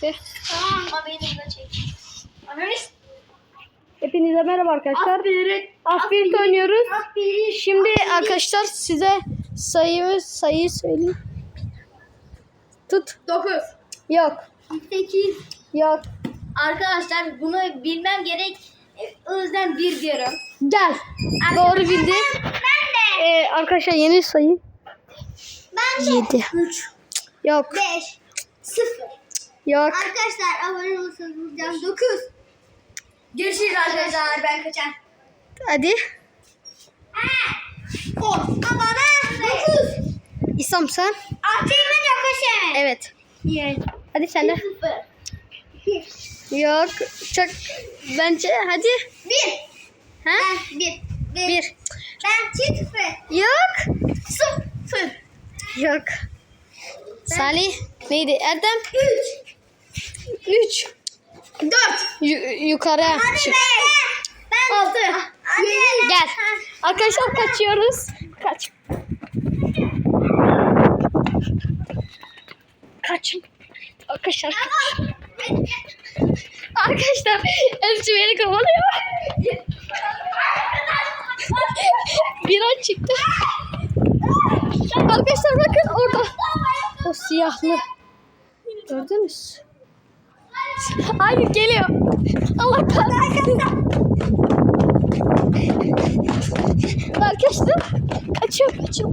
Tamam ama beni de çek. Analiz. Hepinize merhaba arkadaşlar. Aferin. Aspirit oynuyoruz. Aferin. Şimdi arkadaşlar size sayıyı sayıyı söyleyeyim. Tut. 9. Yok. 8. Yok. Arkadaşlar bunu bilmem gerek. E, O yüzden bir diyorum. Gel. Doğru bildi. Ben de. Ee, arkadaşlar yeni sayı. Ben de. 7. 3. Yok. 5. 0. Yok. Arkadaşlar abone olursanız bulacağım 9. Görüşürüz arkadaşlar. Ben kaçar. Hadi. 10. Ama ben 9. İslam sen. Atayım yok kaşe. Evet. Yes. Hadi sen de. 0. Yok. Çok. Bence hadi. 1. Ha? Ben 1. Bir. Ben 0. Yok. 0. Yok. Salih. Neydi? Erdem. 3. 3. 4. yukarı çık. Ben 6. Gel. Arkadaşlar kaçıyoruz. Kaç. Kaçın. Arkadaşlar kaç. Arkadaşlar hepsi beni kovalıyor. Bir an çıktı. Arkadaşlar bakın orada. O siyahlı. Gördünüz. Hayır geliyor. Allah kahretsin. Arkadaşlar kaçıyor kaçıyor.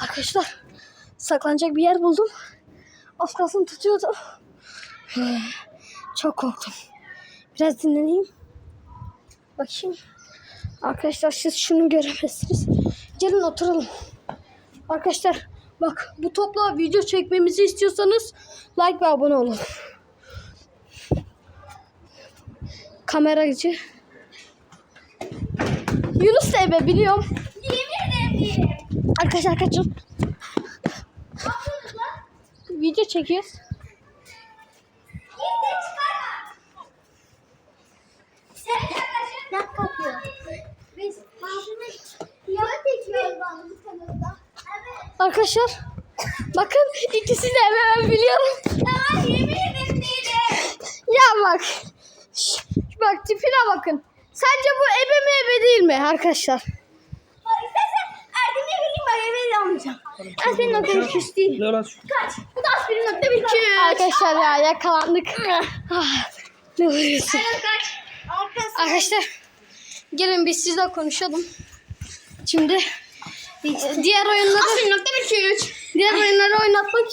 Arkadaşlar saklanacak bir yer buldum. Az kalsın tutuyordu. Çok korktum. Biraz dinleneyim. Bakayım. Arkadaşlar siz şunu göremezsiniz. Gelin oturalım. Arkadaşlar bak bu topla video çekmemizi istiyorsanız like ve abone olun. Kameracı. Yunus da ebe biliyorum. Arkadaşlar kaçın. Video çekiyoruz. Arkadaşlar bakın ikisi de ebe ben biliyorum. Tamam yemin ederim değilim. Ya bak. Şş, bak tipine bakın. Sence bu ebe mi ebe değil mi arkadaşlar? Aspirin nokta bir küs değil. Kaç. Bu da aspirin nokta bir küs. Arkadaşlar ya yakalandık. Ah, ne vuruyorsun? Arkadaşlar gelin biz sizle konuşalım. Şimdi diğer oyunları Aspirin nokta bir küs. diğer oyunları oynatmak için